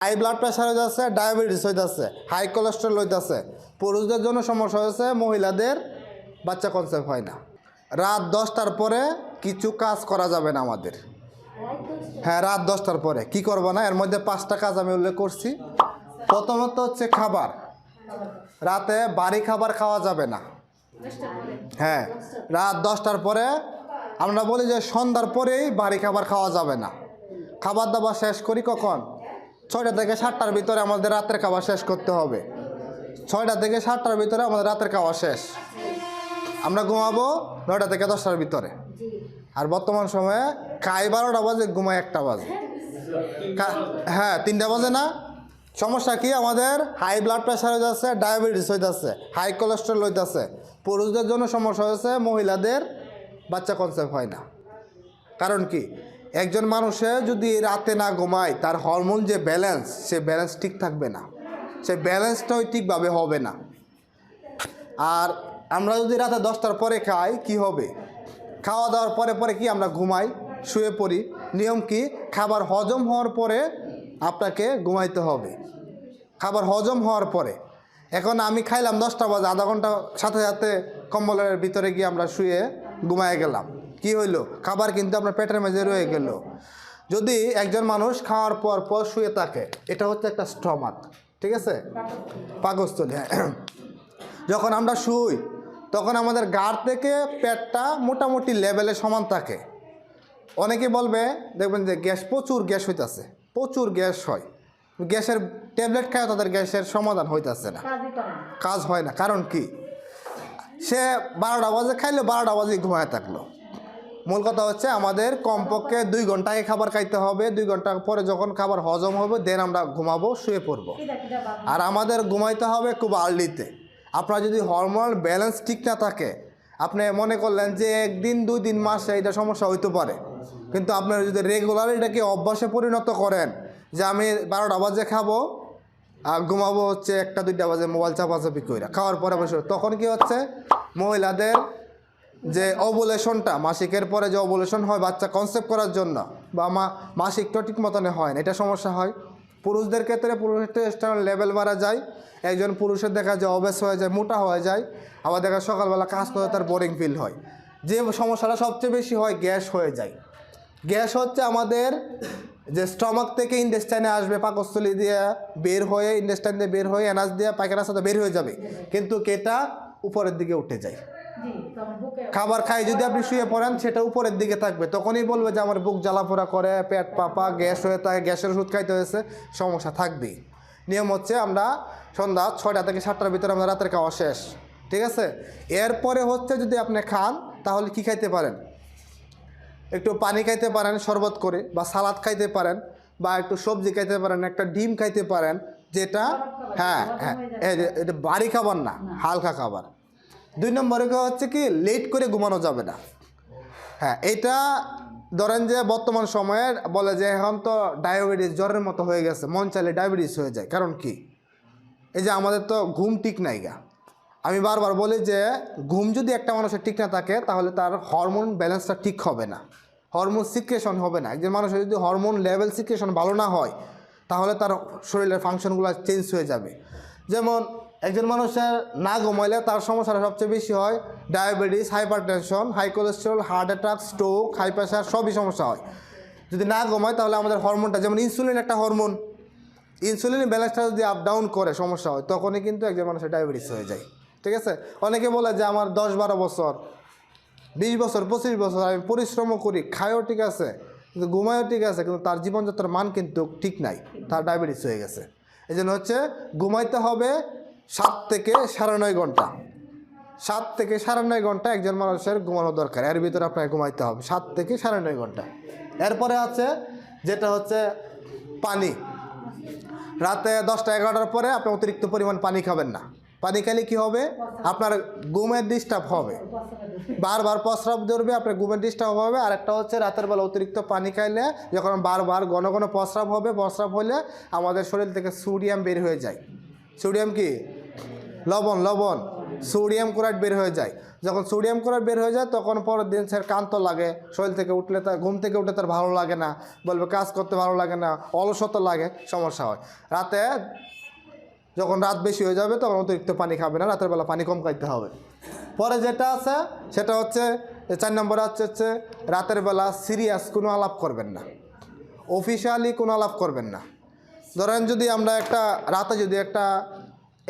High blood pressure হইতেছে diabetes হইতেছে high cholesterol হইতেছে পুরুষদের জন্য সমস্যা হয়েছে, মহিলাদের বাচ্চা কনসেপ্ট হয় না। রাত দশটার পরে কিছু কাজ করা যাবে না আমাদের। হ্যাঁ রাত দশটার পরে। কি করব না? এর মধ্যে পাঁচটা কাজ আমি উল্লেখ করছি। প্রথমত হচ্ছে খাবার। রাতে বাড়ি খাবার খাওয়া যাবে না। হ্যাঁ রাত দশটার পরে আমরা বলি যে সন্ধ্যার পরেই বাড়ি খাবার খাওয়া যাবে না। খাবার দাবার শেষ করি কখন? ছয়টা থেকে সাতটার ভিতরে আমাদের রাতের খাওয়া শেষ করতে হবে। ছয়টা থেকে সাতটার ভিতরে আমাদের রাতের খাওয়া শেষ। আমরা ঘুমাবো নয়টা থেকে দশটার ভিতরে। আর বর্তমান সময়ে খাই বারোটা বাজে ঘুমাই একটা বাজে। হ্যাঁ তিনটা বাজে না? সমস্যা কি? আমাদের হাই ব্লাড প্রেশার হয়ে যাচ্ছে ডায়াবেটিস হয়ে যাচ্ছে হাই কোলেস্ট্রল হইতেছে। পুরুষদের জন্য সমস্যা হয়েছে মহিলাদের বাচ্চা কনসেপ্ট হয় না। কারণ কি? একজন মানুষে যদি রাতে না ঘুমায়, তার হরমোন যে ব্যালেন্স সে ব্যালেন্স ঠিক থাকবে না। সে ব্যালেন্সটাও ঠিকভাবে হবে না। আর আমরা যদি রাতে দশটার পরে খাই, কি হবে? খাওয়া দাওয়ার পরে পরে কি আমরা ঘুমাই? শুয়ে পড়ি। নিয়ম কি? খাবার হজম হওয়ার পরে আপনাকে ঘুমাইতে হবে। খাবার হজম হওয়ার পরে। এখন আমি খাইলাম দশটা বাজে, আধা ঘণ্টা সাথে সাথে কম্বলের ভিতরে গিয়ে আমরা শুয়ে ঘুমায় গেলাম। কি হইল? খাবার কিন্তু আপনার পেটের মাঝে রয়ে গেল। যদি একজন মানুষ খাওয়ার পর পর শুয়ে থাকে এটা হচ্ছে একটা স্টমাক ঠিক আছে? পাকস্থলী হ্যাঁ। যখন আমরা শুই তখন আমাদের গাড় থেকে পেটটা মোটামুটি লেভেলে সমান থাকে। অনেকে বলবে দেখবেন যে গ্যাস প্রচুর গ্যাস হইতেছে প্রচুর গ্যাস হয়। গ্যাসের ট্যাবলেট খায় তাদের গ্যাসের সমাধান হইতেছে না। কাজ হয় না কারণ কি? সে বারোটা বাজে খাইলে বারোটা বাজে ঘুমায় থাকল। মূল কথা হচ্ছে আমাদের কমপক্ষে দুই ঘন্টায় খাবার খাইতে হবে। দুই ঘণ্টা পরে যখন খাবার হজম হবে, দেন আমরা ঘুমাবো, শুয়ে পড়ব। আর আমাদের ঘুমাইতে হবে খুব আর্লিতে আপনার যদি হরমোনাল ব্যালেন্স ঠিক না থাকে, আপনি মনে করলেন যে একদিন, দুই দিন, মাসে এটা সমস্যা হইতে পারে। কিন্তু আপনারা যদি রেগুলার এটাকে অভ্যাসে পরিণত করেন, যে আমি বারোটা বাজে খাব, আর ঘুমাবো হচ্ছে একটা, দুইটা বাজে, মোবাইল চাপাচাপি কইরা, খাওয়ার পরে বসে, তখন কি হচ্ছে? মহিলাদের যে ওভুলেশনটা মাসিকের পরে যে অবলেশন হয় বাচ্চা কনসেপ্ট করার জন্য, বা মা মাসিকটা ঠিক মতনে হয় না, এটা সমস্যা হয়। পুরুষদের ক্ষেত্রে পুরুষের টেস্টোস্টেরন লেভেল বাড়া যায়, একজন পুরুষের দেখা যায় অবেস হয়ে যায়, মোটা হয়ে যায়, আবার দেখা সকালবেলা কাজ করে তার বোরিং ফিল হয়। যে সমস্যাটা সবচেয়ে বেশি হয়, গ্যাস হয়ে যায়। গ্যাস হচ্ছে আমাদের যে স্টমাক থেকে ইন্ডেস্টাইনে আসবে, পাকস্থলী দিয়ে বের হয়ে ইন্ডেস্টাইন দিয়ে বের হয়ে এনাজ দিয়ে পায়খানার সাথে বের হয়ে যাবে, কিন্তু কেটা উপরের দিকে উঠে যায়। খাবার খাই যদি আপনি শুয়ে পড়েন সেটা উপরের দিকে থাকবে। তখনই বলবে যে আমার বুক জ্বালাপোড়া করে পেট পাপা গ্যাস হয়ে থাকে গ্যাসের ওষুধ খাইতে হয়েছে সমস্যা থাকবেই। নিয়ম হচ্ছে আমরা সন্ধ্যা ছয়টা থেকে সাতটার ভিতরে আমরা রাতের খাওয়া শেষ ঠিক আছে? এরপরে হচ্ছে যদি আপনি খান তাহলে কি খাইতে পারেন? একটু পানি খাইতে পারেন শরবত করে বা সালাদ খাইতে পারেন বা একটু সবজি খাইতে পারেন একটা ডিম খাইতে পারেন যেটা হ্যাঁ হ্যাঁ এটা বাড়ি খাবার না। হালকা খাবার। দুই নম্বরে হচ্ছে কি লেট করে ঘুমানো যাবে না। হ্যাঁ এটা ধরেন যে বর্তমান সময়ে বলে যে এখন তো ডায়াবেটিস জ্বরের মতো হয়ে গেছে, মন চাইলে ডায়াবেটিস হয়ে যায়। কারণ কি? এই যে আমাদের তো ঘুম ঠিক নাই গা। আমি বারবার বলি যে ঘুম যদি একটা মানুষের ঠিক না থাকে, তাহলে তার হরমোন ব্যালেন্সটা ঠিক হবে না। হরমোন সিক্রেশন হবে না। একজন মানুষের যদি হরমোন লেভেল সিক্রেশন ভালো না হয়, তাহলে তার শরীরের ফাংশনগুলো চেঞ্জ হয়ে যাবে। যেমন একজন মানুষের না ঘুমাইলে তার সমস্যাটা সবচেয়ে বেশি হয়। Diabetes hypertension high cholesterol, heart attack, stroke, high pressure সবই সমস্যা হয়। যদি না ঘুমায় তাহলে আমাদের হরমোনটা, যেমন ইনসুলিন একটা হরমোন, ইনসুলিন ব্যালেন্সটা যদি আপ ডাউন করে, সমস্যা হয়, তখনই কিন্তু একজন মানুষের ডায়াবেটিস হয়ে যায়। ঠিক আছে? অনেকে বলে যে আমার দশ বারো বছর, বিশ বছর, পঁচিশ বছর আমি পরিশ্রমও করি, খায়ও ঠিক আছে, কিন্তু ঘুমায়ও ঠিক আছে, কিন্তু তার জীবনযাত্রার মান কিন্তু ঠিক নাই, তার ডায়াবেটিস হয়ে গেছে। এই জন্য হচ্ছে, ঘুমাইতে হবে সাত থেকে সাড়ে নয় ঘণ্টা। সাত থেকে সাড়ে নয় ঘণ্টা একজন মানুষের ঘুমানো দরকার। এর ভিতরে আপনাকে ঘুমাইতে হবে। সাত থেকে সাড়ে নয় ঘণ্টা। এরপরে আছে যেটা হচ্ছে পানি। রাতে দশটা এগারোটার পরে আপনি অতিরিক্ত পরিমাণ পানি খাবেন না। পানি খেলে কী হবে? আপনার ঘুমের ডিস্টার্ব হবে। বারবার প্রস্রাব ধরবে, আপনার ঘুমের ডিস্টার্ব হবে। আর একটা হচ্ছে রাতের বেলা অতিরিক্ত পানি খাইলে যখন বারবার ঘন ঘন প্রস্রাব হবে, প্রস্রাব হলে আমাদের শরীর থেকে সোডিয়াম বের হয়ে যায়। সোডিয়াম কি? লবণ লবণ। সোডিয়াম ক্লোরাইড বের হয়ে যায়। যখন সোডিয়াম ক্লোরাইড বের হয়ে যায়, তখন পরের দিন স্যার কান্ত লাগে। শরীর থেকে উঠলে তার, ঘুম থেকে উঠে তার ভালো লাগে না। বলবে, কাজ করতে ভালো লাগে না। অলসতা লাগে। সমস্যা হয়। রাতে যখন রাত বেশি হয়ে যাবে, তখন অতিরিক্ত পানি খাবে না। রাতের বেলা পানি কম খাইতে হবে। পরে যেটা আছে, সেটা হচ্ছে চার নম্বর হচ্ছে হচ্ছে, রাতের বেলা সিরিয়াস কোনো আলাপ করবেন না। অফিসিয়ালি কোনো আলাপ করবেন না। ধরেন যদি আমরা একটা, রাতে যদি একটা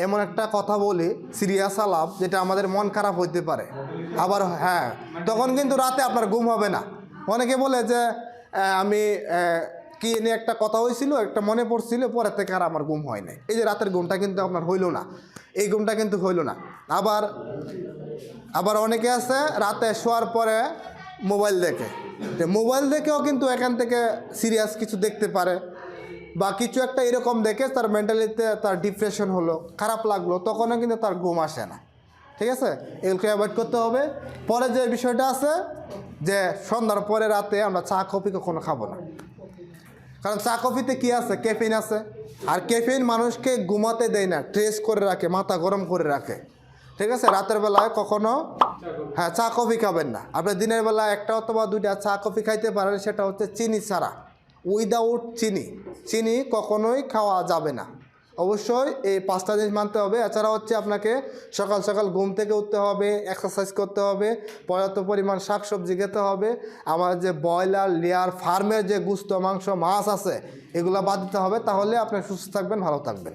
এমন একটা কথা বলি সিরিয়াস আলাপ যেটা আমাদের মন খারাপ হইতে পারে। আবার হ্যাঁ তখন কিন্তু রাতে আপনার ঘুম হবে না। অনেকে বলে যে আমি কি নিয়ে একটা কথা হয়েছিল একটা মনে পড়ছিল পরে থেকে আর আমার ঘুম হয় নাই। এই যে রাতের ঘুমটা কিন্তু আপনার হইল না। এই ঘুমটা কিন্তু হইল না। আবার আবার অনেকে আছে, রাতে শোয়ার পরে মোবাইল দেখে। মোবাইল দেখেও কিন্তু এখান থেকে সিরিয়াস কিছু দেখতে পারে। বা কিছু একটা এরকম দেখে তার মেন্টালিতে তার ডিপ্রেশন হলো, খারাপ লাগল, তখনও কিন্তু তার ঘুম আসে না। ঠিক আছে? এগুলোকে অ্যাভয়েড করতে হবে। পরে যে বিষয়টা আছে, যে সন্ধ্যার পরে রাতে আমরা চা, কফি কখনো খাব না। কারণ চা, কফিতে কী আছে? ক্যাফিন আছে। আর ক্যাফিন মানুষকে ঘুমাতে দেয় না ট্রেস করে রাখে, মাথা গরম করে রাখে। ঠিক আছে? রাতের বেলায় কখনো হ্যাঁ চা, কফি খাবেন না। আপনি দিনের বেলা একটা অথবা দুইটা চা, কফি খাইতে পারেন, সেটা হচ্ছে চিনি ছাড়া। উইদাউট চিনি। চিনি কখনোই খাওয়া যাবে না। অবশ্যই এই পাঁচটা জিনিস মানতে হবে। এছাড়া হচ্ছে আপনাকে সকাল সকাল ঘুম থেকে উঠতে হবে এক্সারসাইজ করতে হবে, পর্যাপ্ত পরিমাণ শাকসবজি খেতে হবে। আমার যে ব্রয়লার, লেয়ার, ফার্মের যে গুস্ত, মাংস, মাছ আছে, এগুলো বাদ দিতে হবে। তাহলে আপনি সুস্থ থাকবেন, ভালো থাকবেন।